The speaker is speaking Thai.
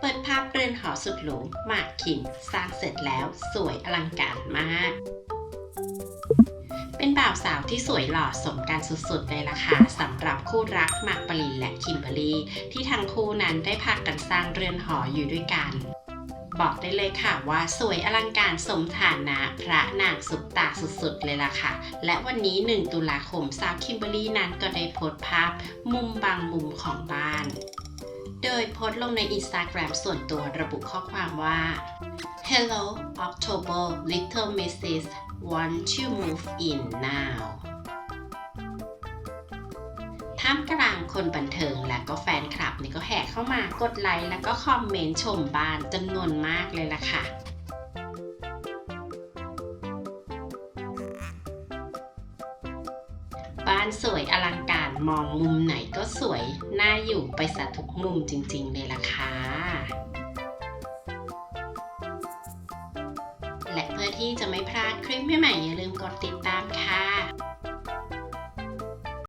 เปิดภาพเรือนหอสุดหรูหมากคิมสร้างเสร็จแล้วสวยอลังการมาก เป็นบ่าวสาวที่สวยหล่อสมกันสุดๆเลยล่ะค่ะสำหรับคู่รักหมากปรินและคิมเบอรี่ที่ทั้งคู่นั้นได้พากันสร้างเรือนหออยู่ด้วยกันบอกได้เลยค่ะว่าสวยอลังการสมฐานะพระนางสุปตาสุดๆเลยล่ะค่ะ และวันนี้ 1 ตุลาคมสาวคิมเบอรี่นั้นก็ได้โพสต์ภาพ มุมบางมุมของบ้าน โดยโพสต์ลงใน Instagram ส่วนตัวระบุข้อความว่า Hello October Little Mrs. Want to move in now ท่ามกลางคนบันเทิงและก็แฟนคลับนี่ก็แห่เข้ามากดไลค์แล้วก็คอมเมนต์ชมบ้านจำนวนมากเลยล่ะค่ะานสวยอลังการมองมุมไหนก็สวย น่าอยู่ไปสะทุกมุมจริงๆเลยล่ะค่ะและเพื่อที่จะไม่พลาดคลิปใหม่ๆอย่าลืมกดติด